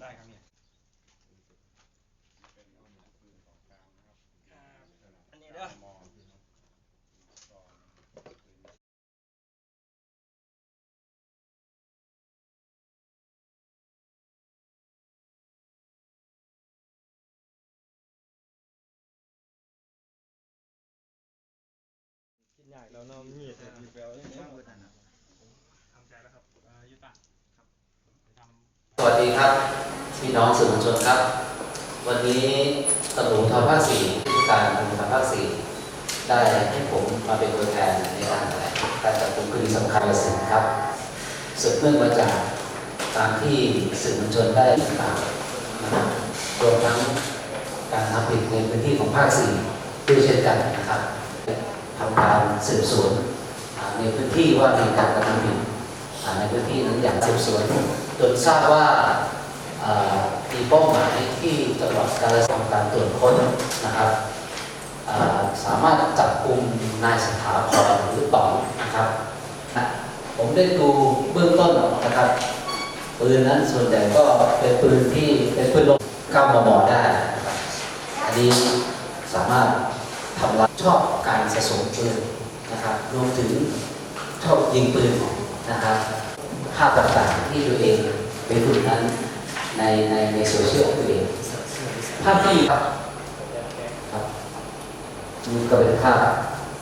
ได้ครับเนี่ยอันนี้เด้อกินใหญ่แล้วเนาะมีดมีแปลว่าอย่างเงี้ย ทำใจแล้วครับอ่ายุตะครับไปทำ สวัส ดีครับพี่น้องสื่อมวลชนครับ วันนี้ตำรวจทภาคสี่ผู้การตำรวจทภาคสี่ได้ให้ผมมาเป็นตัวแทนในการแถลงการจับกลุ่มคดีสำคัญละสินครับสืบเนื่องมาจากตามที่สื่อมวลชนได้ข่าวนะครับรวมทั้งการทำผิดในพื้นที่ของภาคสี่ด้วยเช่นกันนะครับทำการสืบสวนในพื้นที่ว่ามีการกระทำผิดในพื้นที่นั้นอย่างสืบสวน จนทราบว่ามีเป้าหมายที่จังหวัดกาฬสินธุ์การตรวจค้นนะครับสามารถจับกลุ่มนายสถาพรหรือต่อนะครับผมได้ดูเบื้องต้นนะครับปืนนั้นส่วนใหญ่ก็เป็นปืนที่เป็นปืนลมก้ามมได้ อันนี้สามารถทำลายชอบการสะสมปืนนะครับรวมถึงชอบยิงปืนนะครับ ภาพต่างๆที่ตัวเองไปฝึกนั้นในในในโซเชียลของตัวเอง ภาพที่ครับครับนี่ก็เป็นภาพ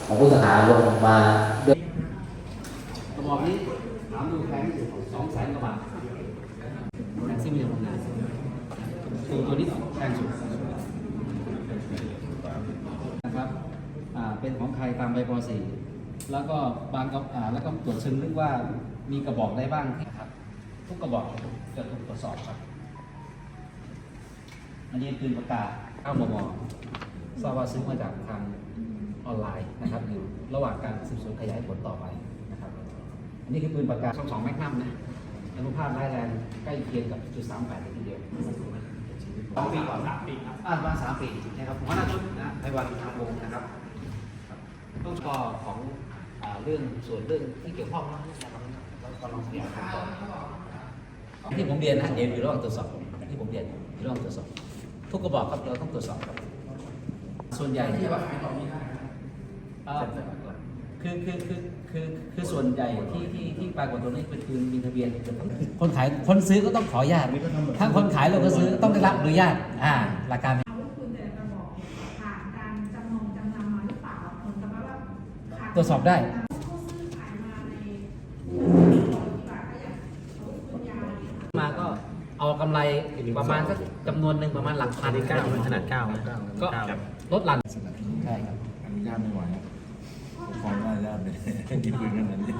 ของผู้ต้องหาลงมาด้วยกระบอกนี้ถามดูแพงที่สุดสองแสนกว่าบาทแม็กซิมิลของงานตัวตัวนี้แพงสุดนะครับอ่าเป็นของใครตามใบป .4 แล้วก็บางกับอ่าแล้วก็ตรวจเชิงลึกว่า มีกระบอกได้บ้างนะครับ ทุกกระบอกจะถูกตรวจสอบครับ อันนี้ปืนประกาศ9มมทราบว่าซื้อมาจากทางออนไลน์นะครับ อยู่ระหว่างการสืบสวนขยายผลต่อไปนะครับ อันนี้คือปืนประกาศช่องสองแมกนัมนะอนุภาพร้ายแรงใกล้เคียงกับจุดสามแปดทีเดียวสองปีก่อนสามปีครับอ่าประมาณสามปีนะครับหัวหน้าชุดนะไพวันทางวงศ์นะครับต้องก็ของอ่าเรื่องส่วนเรื่องที่เกี่ยวข้องนะแล้ว ก็ลองขยายผลต่อที่ผมเรียนนะเดี๋ยวอยู่ระหว่างตรวจสอบที่ผมเรียนอยู่ระหว่างตรวจสอบ ทุกกระบอกครับเราต้องตรวจสอบครับ ส่วนใหญ่ที่ว่าอ่าคือคือคือคือคือส่วนใหญ่ที่ที่ที่ปรากฏตัวนี้เป็นปืนมีทะเบียนคนขายคนซื้อก็ต้องขออนุญาตถ้าคนขายเราก็ซื้อต้องได้รับอนุญาตอ่าหลักการอาวุธปืนแต่ละกระบอกเนี่ย กำไรประมาณสักจำนวนหนึ่งประมาณหลักพันเก้าขนาดเก้านะก็ลดหลั่นใช่ครับอนุญาตไม่ไหวผมขออนุญาตเลยกินปืนขนาดนี้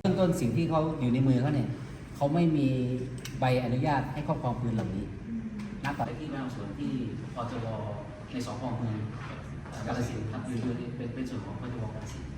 เบื้องต้นสิ่งที่เขาอยู่ในมือเขาเนี่ยเขาไม่มีใบอนุญาตให้ครอบครองปืนเหล่านี้นักต่อที่แม่ส่วนที่ปจวในสพเมืองกาฬสินธุ์ครับอยู่อยู่ในเป็นเป็นส่วนของปจวกาฬสินธุ์